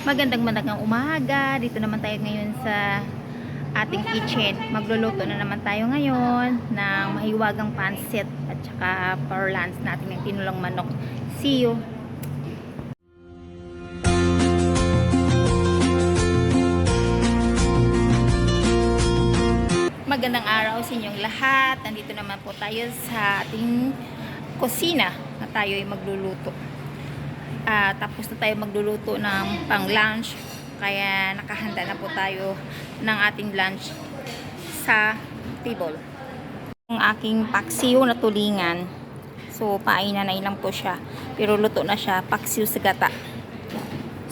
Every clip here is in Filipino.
Magandang magandang umaga. Dito naman tayo ngayon sa ating kitchen. Magluluto na naman tayo ngayon ng mahiwagang pansit at saka for lunch natin ng tinulang manok. See you! Magandang araw sa inyong lahat. Nandito naman po tayo sa ating kusina na tayo ay magluluto. Ah, tapos na tayo magluluto ng pang lunch. Kaya nakahanda na po tayo ng ating lunch sa table. Ang aking paksiw na tulingan. So, painanay lang po siya. Pero luto na siya, paksiw sa gata.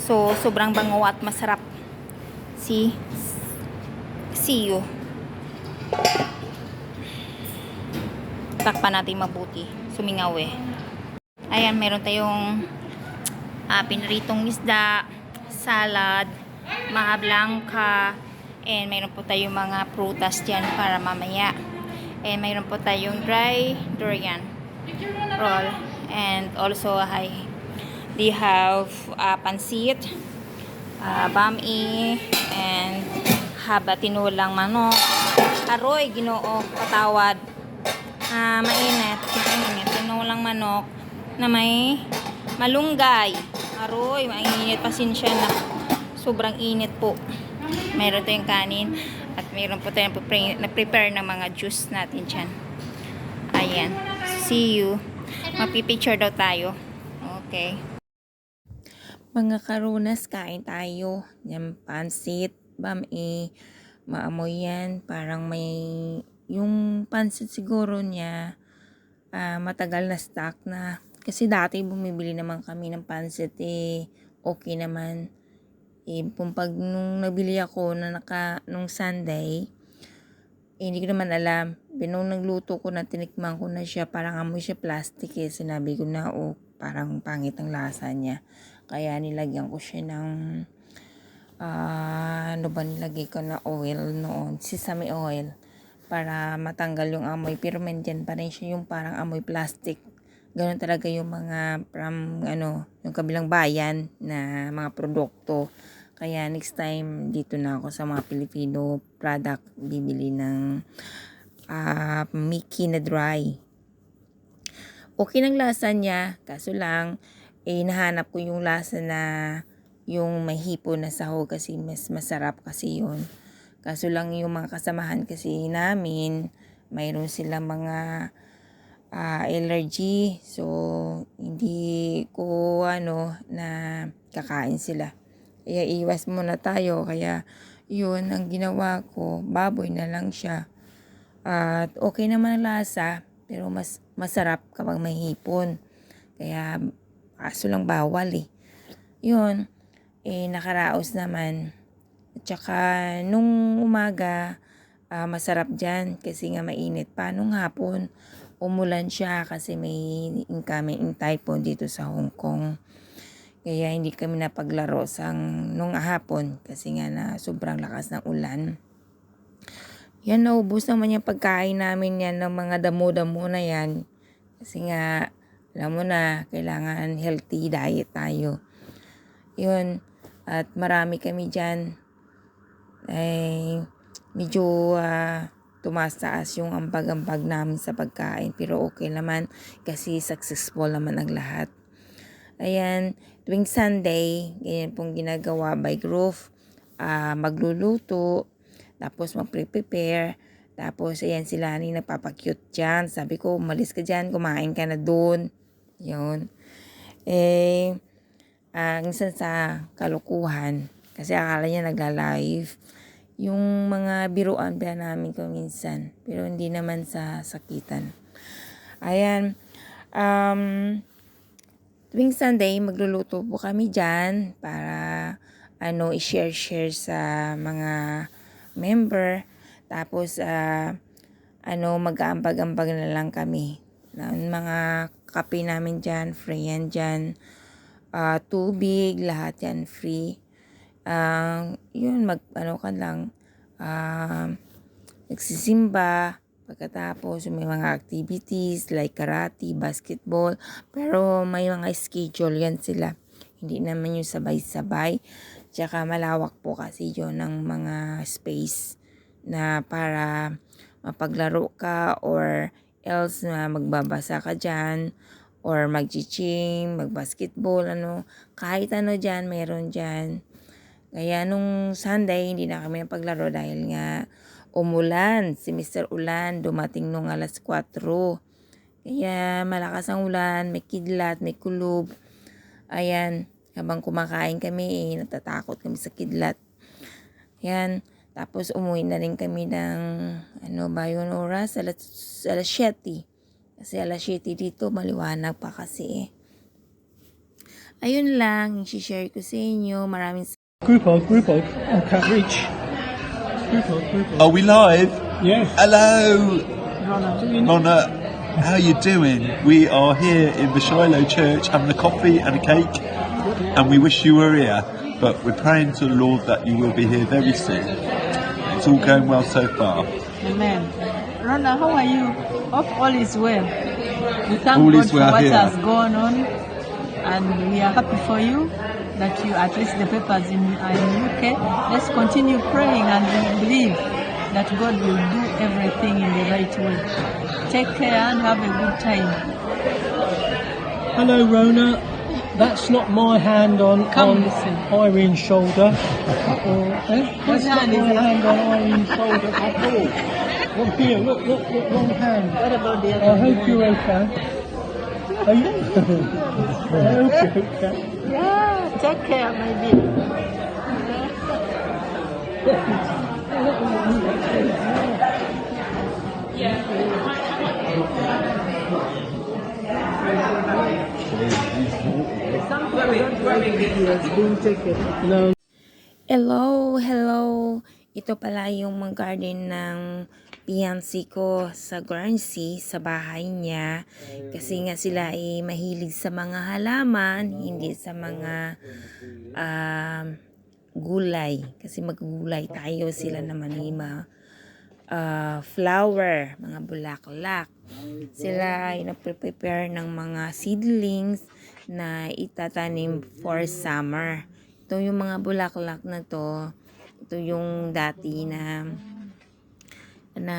So, sobrang bango at masarap. Si See you. Takpan natin mabuti. Sumingaw eh. Ayan, meron tayong ah, pinaritong isda, salad, maha blanca, and meron po tayong mga prutas dyan para mamaya. And meron po tayong dry durian roll. And also, I, they have uh, pansit, uh, bami, and haba tinulang manok. Aroy, ginoo, patawad. Ah, mainit, mainit. Tinulang manok na may malunggay. Aroy, mainit. Pasensya na. Sobrang init po. Meron tayong kanin at meron po tayong pre- na-prepare ng mga juice natin dyan. Ayan. See you. Magpipicture daw tayo. Okay. Mga karunas, kain tayo. Yan, pansit, bami, maamoy yan. Parang may, yung pansit siguro niya, ah, matagal na stock na. Kasi dati bumibili naman kami ng pansit eh, okay naman. Eh, kung pag nung nabili ako na naka, nung Sunday, eh, hindi ko naman alam. Nung nagluto ko na, tinikman ko na siya, parang amoy siya plastic eh. Sinabi ko na, oh, parang pangit ang lasa niya. Kaya nilagyan ko siya ng, ah, ano ba nilagay ko na oil noon? Sesame oil. Para matanggal yung amoy. Pero mandyan pa rin siya yung parang amoy plastic. Ganon talaga yung mga from, ano, yung kabilang bayan na mga produkto. Kaya next time dito na ako sa mga Filipino product bibili ng ah Mickey na dry. Okay ng lasa niya, kaso lang eh nahanap ko yung lasa na yung may hipo na sahog kasi mas masarap kasi yun. Kaso lang yung mga kasamahan kasi namin, mayroon sila mga ah, allergy. So, hindi ko ano na kakain sila. Kaya iwas muna tayo. Kaya yun ang ginawa ko. Baboy na lang siya. At okay naman ang lasa. Pero mas masarap kapag may hipon. Kaya aso lang bawal eh. Yun. Eh nakaraos naman. At saka nung umaga ah, masarap dyan kasi nga mainit pa. Nung hapon umulan siya kasi may incoming typhoon dito sa Hong Kong. Kaya hindi kami napaglaro sa nung hapon kasi nga na sobrang lakas ng ulan. Yan, naubos naman yung pagkain namin yan ng mga damo-damo na yan. Kasi nga, alam mo na, kailangan healthy diet tayo. Yun, at marami kami dyan. Ay, medyo ah, tumaas yung ambag-ambag namin sa pagkain. Pero okay naman kasi successful naman ang lahat. Ayan, tuwing Sunday, ganyan pong ginagawa by Groove. Ah, magluluto, tapos mag-prepare. Tapos, ayan sila ni nagpapakyut dyan. Sabi ko, umalis ka dyan, kumain ka na doon. Yun. Eh, ang isa sa kalukuhan, kasi akala niya nagla-live, yung mga biruan pa namin ko minsan. Pero hindi naman sa sakitan. Ayan. Um, tuwing Sunday, magluluto po kami dyan para ano, i-share-share sa mga member. Tapos, ah, ano, mag-aambag-ambag na lang kami. Na, mga kape namin dyan, free yan dyan. Ah, tubig, lahat yan free. Ah, yun, mag, ano ka lang, ah, nagsisimba, pagkatapos may mga activities like karate, basketball, pero may mga schedule yan sila. Hindi naman yung sabay-sabay. Tsaka malawak po kasi yun ng mga space na para mapaglaro ka or else na magbabasa ka dyan or mag-chiching, mag-basketball, ano, kahit ano dyan, meron dyan. Kaya nung Sunday, hindi na kami napaglaro dahil nga umulan. Si Mr. Ulan dumating nung alas 4. Kaya malakas ang ulan, may kidlat, may kulob. Ayan, habang kumakain kami, eh, natatakot kami sa kidlat. Ayan, tapos umuwi na rin kami ng, ano ba yun oras? Alas, alas 7. Kasi alas 7 dito, maliwanag pa kasi eh. Ayun lang, i-share ko sa inyo. Maraming Group of, group of. Oh, I can't reach. Group of. Are we live? Yes. Hello, Ronna, do you know? Mona. How you doing? We are here in the Shiloh Church having a coffee and a cake, and we wish you were here. But we're praying to the Lord that you will be here very soon. It's all going well so far. Amen. Rona, how are you? Hope all is well. We thank All God is for well what here. has gone on, and we are happy for you that you at least the papers in, are in UK. Let's continue praying and believe that God will do everything in the right way. Take care and have a good time. Hello, Rona. That's not my hand on, Come on listen. Irene's shoulder. Or, eh? That's not my hand on Irene's shoulder at all. Look here, look, look, look, wrong hand. What about the other? hope you're okay. Are you? I hope you're okay. Yeah, take care, my dear. No. Hello, hello. Ito pala yung mga garden ng fiancé ko sa Guernsey, sa bahay niya. Kasi nga sila ay mahilig sa mga halaman, hindi sa mga um, gulay. Kasi maggulay tayo, sila naman ay mga uh, flower, mga bulaklak. Sila ay nagpe-prepare ng mga seedlings na itatanim for summer. Ito yung mga bulaklak na to. Ito yung dati na na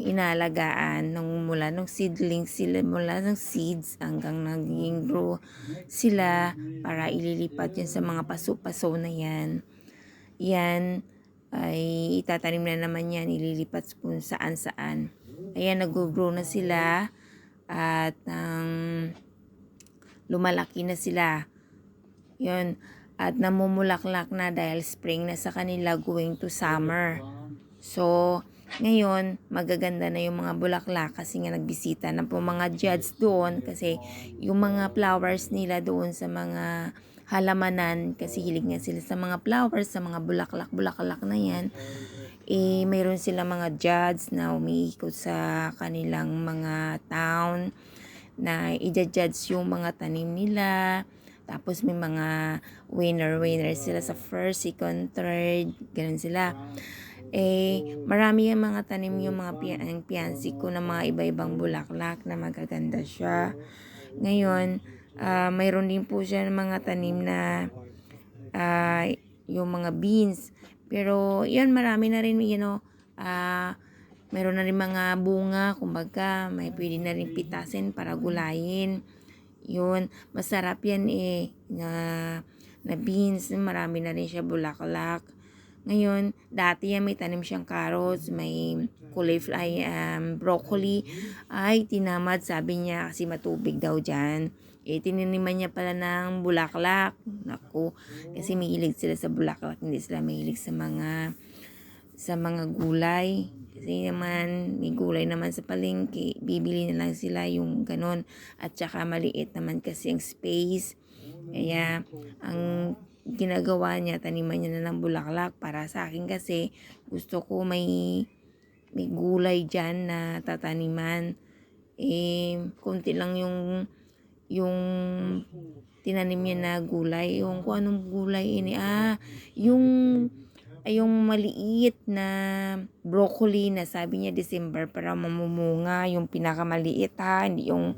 inalagaan nung mula nung seedlings sila mula ng seeds hanggang naging grow sila para ililipat yun sa mga paso-paso na yan. Yan ay itatanim na naman yan, ililipat kung saan saan. Ayan, nag-grow na sila at ang lumalaki na sila. Yun. At namumulaklak na dahil spring na sa kanila going to summer. So, ngayon, magaganda na yung mga bulaklak kasi nga nagbisita na po mga judge doon kasi yung mga flowers nila doon sa mga halamanan kasi hilig nga sila sa mga flowers, sa mga bulaklak-bulaklak na yan. Eh, mayroon sila mga judge na umiikot sa kanilang mga town na i-judge yung mga tanim nila. Tapos may mga winner-winner sila sa first, second, third, ganun sila. Eh, marami yung mga tanim yung mga pi- ang ko na mga iba-ibang bulaklak na magaganda siya. Ngayon, ah, mayroon din po siya ng mga tanim na ah, yung mga beans. Pero, yan, marami na rin, you know, ah, Meron na rin mga bunga, kumbaga, may pwede na rin pitasin para gulayin. Yun, masarap yan eh, na, na beans, marami na rin siya bulaklak. Ngayon, dati yan may tanim siyang carrots, may cauliflower, um, broccoli. Ay, tinamad, sabi niya, kasi matubig daw dyan. Eh, tininiman niya pala ng bulaklak. Naku, kasi mahilig sila sa bulaklak, hindi sila mahilig sa mga sa mga gulay. Kasi naman, may gulay naman sa palengke. Bibili na lang sila yung ganon. At saka maliit naman kasi ang space. Kaya, ang ginagawa niya, taniman niya na ng bulaklak. Para sa akin kasi, gusto ko may, may gulay dyan na tataniman. Eh, konti lang yung, yung tinanim niya na gulay. Yung kung anong gulay ini. Ah, yung ay yung maliit na broccoli na sabi niya December para mamumunga yung pinakamaliit ha hindi yung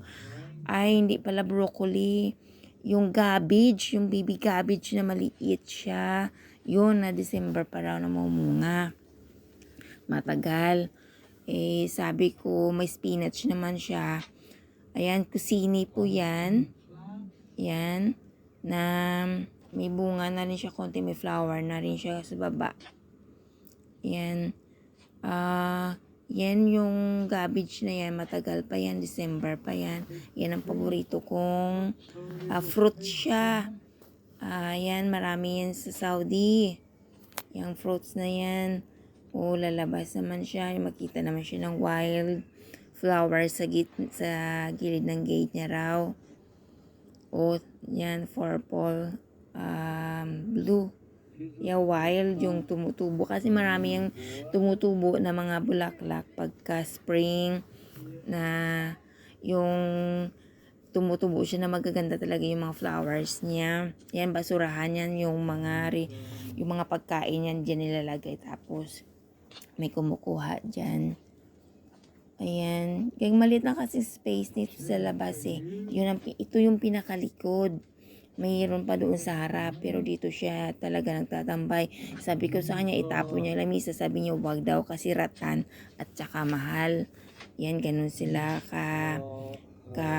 ay hindi pala broccoli yung cabbage, yung baby cabbage na maliit siya. Yun, na December pa raw na mamunga. Matagal. Eh, sabi ko, may spinach naman siya. Ayan, kusini po yan. Yan. Na may bunga na rin siya konti, may flower na rin siya sa baba. Yan. Ah, yan yung cabbage na yan. Matagal pa yan. December pa yan. Yan ang paborito kong ah, fruit siya. Ah, yan, marami yan sa Saudi. Yung fruits na yan. O, lalabas naman siya. Makita naman siya ng wild flower sa, git sa gilid ng gate niya raw. O, yan, purple, um, blue. Yeah, wild yung tumutubo. Kasi marami yung tumutubo na mga bulaklak pagka spring na yung tumutubo siya na magaganda talaga yung mga flowers niya. Yan, basurahan yan yung mga ri, yung mga pagkain yan dyan nilalagay. Tapos, may kumukuha dyan. Ayan. Kaya maliit na kasi space nito sa labas eh. Yun ang, ito yung pinakalikod. Mayroon pa doon sa harap. Pero dito siya talaga nagtatambay. Sabi ko sa kanya, itapon niya lamisa. Sabi niya, wag daw kasi ratan at saka mahal. Yan, ganun sila ka, ka,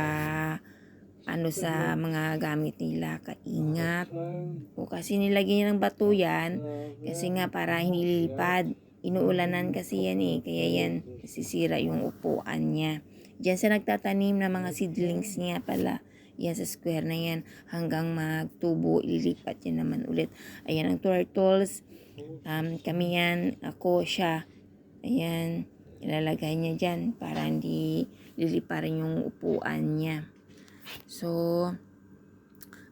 ano sa mga gamit nila, kaingat. O kasi nilagyan niya ng bato yan, kasi nga para hindi lilipad. Inuulanan kasi yan eh, kaya yan, sisira yung upuan niya. Diyan sa nagtatanim ng mga seedlings niya pala. Yan sa square na yan, hanggang magtubo, ililipat yan naman ulit. Ayan ang turtles, um, kami yan, ako siya. Ayan, ilalagay niya dyan para hindi liliparin yung upuan niya. So,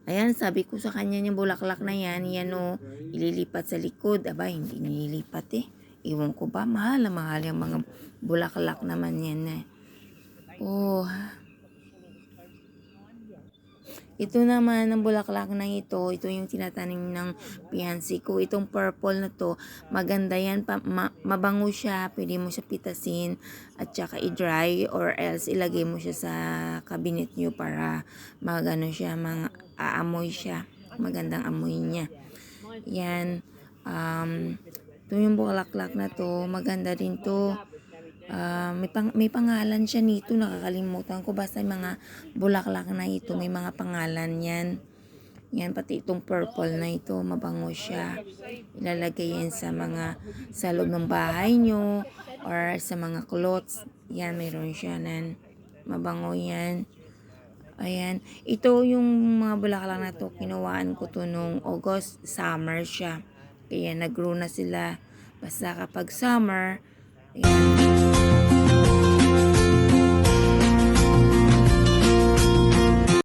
ayan, sabi ko sa kanya yung bulaklak na yan, yan o, ililipat sa likod. Aba, hindi nililipat eh. Iwan ko ba, mahal na mahal yung mga bulaklak naman yan eh. Oh, ito naman ang bulaklak na ito, ito yung tinatanim ng fiancé ko. Itong purple na to, maganda yan, pa, ma, mabango siya, pwede mo siya pitasin at saka i-dry or else ilagay mo siya sa cabinet nyo para magano siya, mga aamoy siya. Magandang amoy niya. Yan. Um, ito yung bulaklak na to, maganda din to. Ah, may, pang, may pangalan siya nito, nakakalimutan ko. Basta yung mga bulaklak na ito, may mga pangalan yan. Yan, pati itong purple na ito, mabango siya. Ilalagay yan sa mga, sa loob ng bahay nyo, or sa mga clothes. Yan, mayroon siya nan. Mabango yan. Ayan. Ito yung mga bulaklak na to, kinuhaan ko to nung August, summer siya. Kaya nag-grow na sila. Basta kapag summer, ayan,